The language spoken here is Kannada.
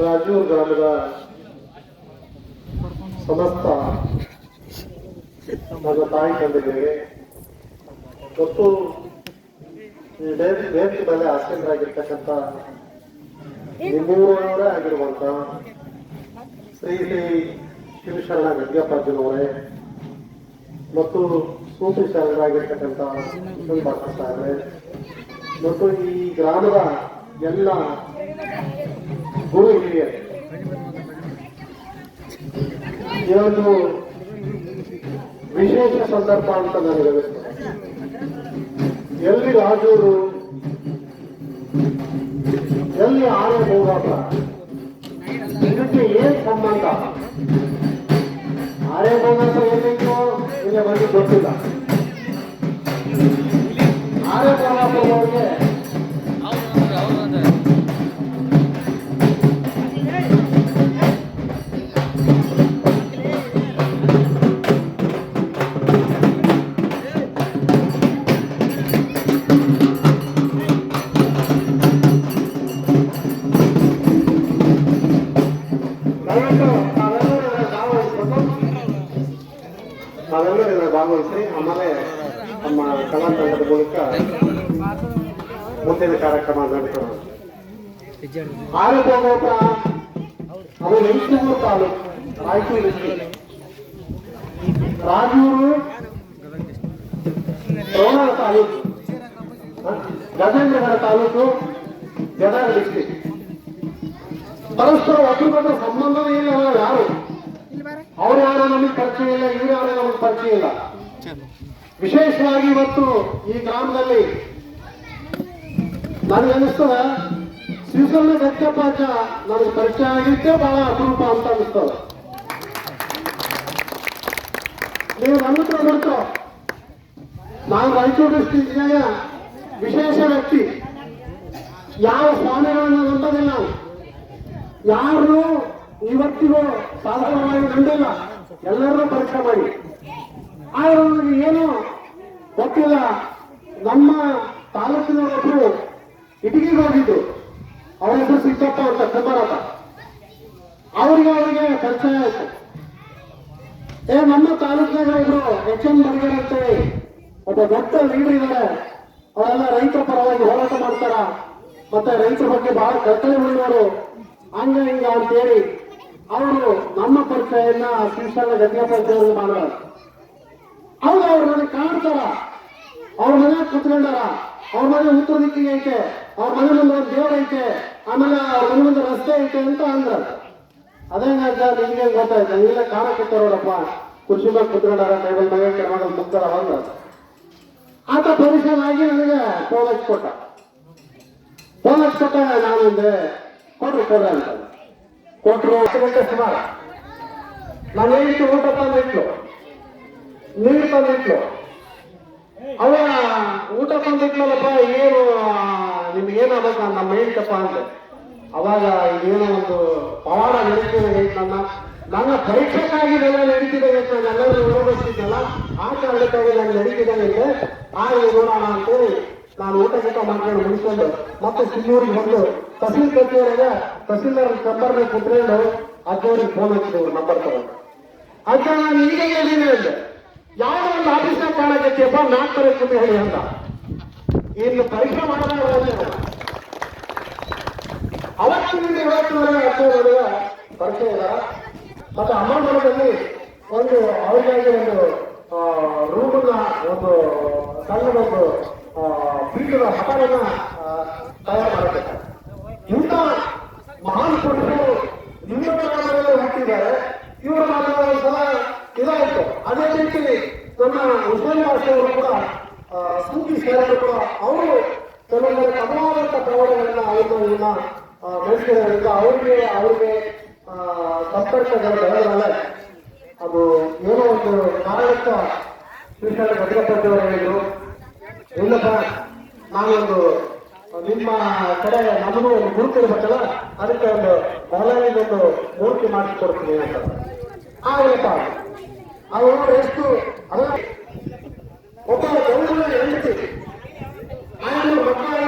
ರಾಜೂರ್ ಗ್ರಾಮದ ಸಮಸ್ತ ನನ್ನ ತಾಯಿ ತಂದೆಗಳಿಗೆ ಮತ್ತು ಈ ಬೇರೆ ಬೇರೆ ಮೇಲೆ ಆಸೀನರಾಗಿರ್ತಕ್ಕಂಥ ನಿಮ್ಮೂರವರೇ ಆಗಿರುವಂತ ಶ್ರೀ ಶ್ರೀ ಶಿವಶರಣ ಗದ್ಯಪ್ಪಾಜನವರೇ ಮತ್ತು ಸೂಫಿ ಶರಣರಾಗಿರ್ತಕ್ಕಂಥ ಮತ್ತು ಈ ಗ್ರಾಮದ ಎಲ್ಲ ಗುರು ಹಿರಿಯರು ಇದೊಂದು ವಿಶೇಷ ಸಂದರ್ಭ ಅಂತ ನನಗೆ ಎಲ್ಲಿ ರಾಜೂರು, ಎಲ್ಲಿ ಆನೆ ಹೋಗಾಟ ಇದಕ್ಕೆ ಏನ್ ಸಂಬಂಧ? ಆನೆ ಹೋಗಾಟ ಏನಿತ್ತು ನಿಮಗೆ ಗೊತ್ತಿಲ್ಲ. ಆನೆ ಹೋಗಾಟದವ್ರಿಗೆ ದಯವಿಟ್ಟು ತಾವೆಲ್ಲರೂ ಭಾಗವಹಿಸಿ ಆಮೇಲೆ ನಮ್ಮ ಕಲಾ ತಂಡದ ಮೂಲಕ ಮುಂದಿನ ಕಾರ್ಯಕ್ರಮ ನಡೆಸೋಣ ಆರೋಗ್ಯ ತಾಲೂಕು ರಾಯಚೂರು ರಾಜೂರು ತಾಲೂಕು ಹ? ಗಜೇಂದ್ರಗಡ ತಾಲೂಕು ಗದಗ ಡಿಸ್ಟ್ರಿಕ್ಟ್ ಪರಸ್ಪರ ಒಬ್ಬರಿಗೊಂದು ಸಂಬಂಧವೇ ಇಲ್ಲ ಅಲ್ಲ ಯಾರು? ಅವ್ರು ಯಾರು ನಮಗೆ ಪರಿಚಯ ಇಲ್ಲ ಇವ್ರು ಯಾರು ನಮಗೆ ಪರಿಚಯ ಇಲ್ಲ. ವಿಶೇಷವಾಗಿ ಇವತ್ತು ಈ ಗ್ರಾಮದಲ್ಲಿ ನನಗೆ ಅನಿಸ್ತದ ಶ್ರೀಸಣ್ಣ ಗಟ್ಟಪ್ಪಾಚ ನನಗೆ ಪರಿಚಯ ಆಗಿದ್ದೇ ಬಹಳ ಅಪರೂಪ ಅಂತ ಅನಿಸ್ತದ. ನೀವು ಹತ್ರ ನೋಡ್ಕೊ ನಾನು ರಾಯಚೂರು ಡಿಸ್ಟ್ರಿಕ್ಟ್ನಾಗ ವಿಶೇಷ ವ್ಯಕ್ತಿ. ಯಾವ ಸ್ವಾಮಿಗಳನ್ನ ನಂಬೋದಿಲ್ಲ ನಾವು ಯಾರು ಇವತ್ತಿಗೂ ಸಾಧಾರಣವಾಗಿ ಕಂಡಿಲ್ಲ ಎಲ್ಲರೂ ಪರೀಕ್ಷೆ ಮಾಡಿ. ಆದ್ರೆ ಏನು ಗೊತ್ತಿಲ್ಲ. ನಮ್ಮ ತಾಲೂಕಿನವರೊಬ್ರು ಇಟಗಿಗೆ ಹೋಗಿದ್ದು. ಅವರ ಹೆಸರು ಸಿದ್ದಪ್ಪ ಅಂತ ಕುಮಾರಪ್ಪ. ಅವರಿಗೆ ಅವರಿಗೆ ಪರಿಚಯ ಆಯ್ತು. ಏ, ನಮ್ಮ ತಾಲೂಕಿನಾಗ ಒಬ್ರು ಎಚ್ ಎಂ ಬರ್ಗರ್ ಅಂತೇಳಿ ಒಬ್ಬ ದೊಡ್ಡ ಲೀಡರ್ ಇದ್ದಾರೆ. ಅವರೆಲ್ಲ ರೈತರ ಪರವಾಗಿ ಹೋರಾಟ ಮಾಡ್ತಾರ? ಮತ್ತೆ ರೈತರ ಬಗ್ಗೆ ಬಹಳ ಕರ್ತವ್ಯ ಉಳ್ಳವರು ಹಂಗ ಹಿಂಗ ಅಂತೇಳಿ ಅವರು ನಮ್ಮ ಪರಿಚಯನ್ನ ಶಿಕ್ಷಣ ಗದ್ಯಪ್ಪ ಪರಿಚಯ ಹೌದು, ಅವ್ರು ಮನೆ ಕಾಣ್ತಾರ. ಅವ್ರ ಮನೆ ಕುತ್ಕೊಂಡಾರ. ಅವ್ರ ಮನೆ ಉತ್ತರ ದಿಕ್ಕಿಗೆ ಐತೆ. ಅವ್ರ ಮನೆ ಮುಂದೆ ಒಂದು ದೇವ್ರ ಐತೆ. ಆಮೇಲೆ ಅವ್ರ ಮನೆ ಮುಂದೆ ರಸ್ತೆ ಐತೆ ಅಂತ ಅಂದ್ರ. ಅದೇನಾಗ ನಿಮ್ಗೆ ಗೊತ್ತಾಯ್ತು? ನೀವೆಲ್ಲ ಕಾಣಕತ್ತಾರ ನೋಡಪ್ಪ ಕುರ್ಚಿ ಮೇಲೆ ಕುತ್ಕೊಂಡಾರ, ಟೇಬಲ್ ಮನೆ ಕೆಳಗೆ ಮುಕ್ತಾರ ಅಂದ್ರ. ಆತ ಪರಿಶೀಲನೆ ಆಗಿ ನನಗೆ ಫೋನ್ ಹಚ್ಚಿ ಕೊಟ್ಟ. ಫೋನ್ ಹಚ್ಚಿ ಕೊಟ್ಟಾಗ ನಾನು ಅಂದೆ ಕೊಡ್ರಿ ಕೊಡ್ರಿ ಅಂತ. ಹತ್ತು ಗಂಟೆ ಸುಮಾರು. ನಾನು ಹೇಳಿದ್ದು ಊಟ ತಂದಿಟ್ಲು. ನೀರು ತಂದಿಟ್ಲು. ಅವ ಊಟ ತಂದಿಟ್ಲಲ್ಲಪ್ಪ, ಏನು, ನಿಮ್ಗೆ ಏನಾಗಬೇಕು? ನಮ್ಮ ಹೇಳ್ತಪ್ಪ ಅಂದೆ. ಅವಾಗ ಏನೋ ಒಂದು ಪವಾಡ ನಡೀತಿದೆ ನನ್ನ. ನನ್ನ ಪರೀಕ್ಷೆಗಾಗಿದೆಲ್ಲ ನಡೀತಿದೆ ಅಂತ ನಾನು. ಎಲ್ಲರೂ ವಿರೋಧಿಸ್ತಿದ್ದಲ್ಲ ಆ ಕಾರಣಕ್ಕಾಗಿ ನಾನು ನಡೀತಿದೆ ಅಂತೆ ಆಗಲಿ ನೋಡೋಣ ಅಂತೇಳಿ ನಾನು ಊಟ ಗೀಟ ಮಾಡ್ಕೊಂಡು ಮುಗಿಸ್ಕೊಂಡು ಮತ್ತೆ ಸಿಂಗೂರಿಗೆ ಬಂದು ತಹಸೀಲ್ ಕಚೇರಿಯಾಗ ತಹಸೀಲ್ದಾರ್ ನಂಬರ್ನ ಕುತ್ಕೊಂಡು ಅಜ್ಜವ್ರಿಗೆ ಫೋನ್ ಹಚ್ಚಿದವ್ರು ನಂಬರ್ ತಗೊಂಡು. ಅಜ್ಜ, ನಾನು ಈಗ ಹೇಳಿದ್ದೀನಿ ಅಂದೆ ಯಾವ ಒಂದು ಆಫೀಸ್ನಾಗ ಕಾಣಕತ್ತೀಯಪ್ಪ, ನಾಲ್ಕು ತಾರೀಕು ಹೇಳಿ ಅಂತ. ಇನ್ನು ಪರೀಕ್ಷೆ ಮಾಡೋಣ ಅವತ್ತಿನಿಂದ ಇವತ್ತಿನವರೆಗೆ ಅರ್ಥವರೆಗೆ ಪರಿಚಯ ಇಲ್ಲ. ಮತ್ತೆ ಅಮ್ಮನವರದಲ್ಲಿ ಒಂದು ಅವರಿಗಾಗಿ ಒಂದು ರೂಮನ್ನ ಒಂದು ಸಣ್ಣದೊಂದು ಪೀಠದ ಹಠವನ್ನ ತಯಾರು ಮಾಡಬೇಕು. ಇಂಥ ಮಹಾನ್ ಪುರುಷರು ನಿಮ್ಮ ಗ್ರಾಮದಲ್ಲಿ ಹುಟ್ಟಿದ್ದಾರೆ. ಇವರ ಮಾತನಾಡುವ ಸಹ ಇದಾಯಿತು. ಅದೇ ರೀತಿ ನಮ್ಮ ಹುಸೇನ್ ಭಾಷೆಯವರು ಕೂಡ ಸ್ಮೃತಿ ಸೇರಲು ಕೂಡ ಅವರು ಕೆಲವೊಂದು ತಮ್ಮವಾದಂಥ ಪ್ರವಣಗಳನ್ನ ಅವರು ಇವನ್ನ ಬೆಳೆಸಿರೋದ್ರಿಂದ ಅವ್ರಿಗೆ ಅವ್ರಿಗೆ ಸಂಪರ್ಕಗಳ ಬೆಳೆದ್ರಲ್ಲ ಅದು ಏನೋ ಒಂದು ಕಾರಣಕ್ಕ ಶ್ರೀಶೈಲ ಭದ್ರಪತಿಯವರು ಹೇಳಿದ್ರು. ಇಲ್ಲಪ್ಪ, ನಾವೊಂದು ನಿಮ್ಮ ಕಡೆ ನಮಗೂ ಒಂದು ಮೂರ್ತಿ ಇರ್ಬೇಕಲ್ಲ ಅದಕ್ಕೆ ಒಂದು ಮೊದಲನೇದೊಂದು ಮೂರ್ತಿ ಮಾಡಿಸ್ಕೊಡ್ತೀನಿ ಅಂತ. ಆಗಲಪ್ಪ ಅವರು ಎಷ್ಟು? ಅಲ್ಲ, ಒಬ್ಬ ಗೌರವ ಹೆಂಡತಿ. ಆಮೇಲೆ ಮಕ್ಕಳಿಗೆ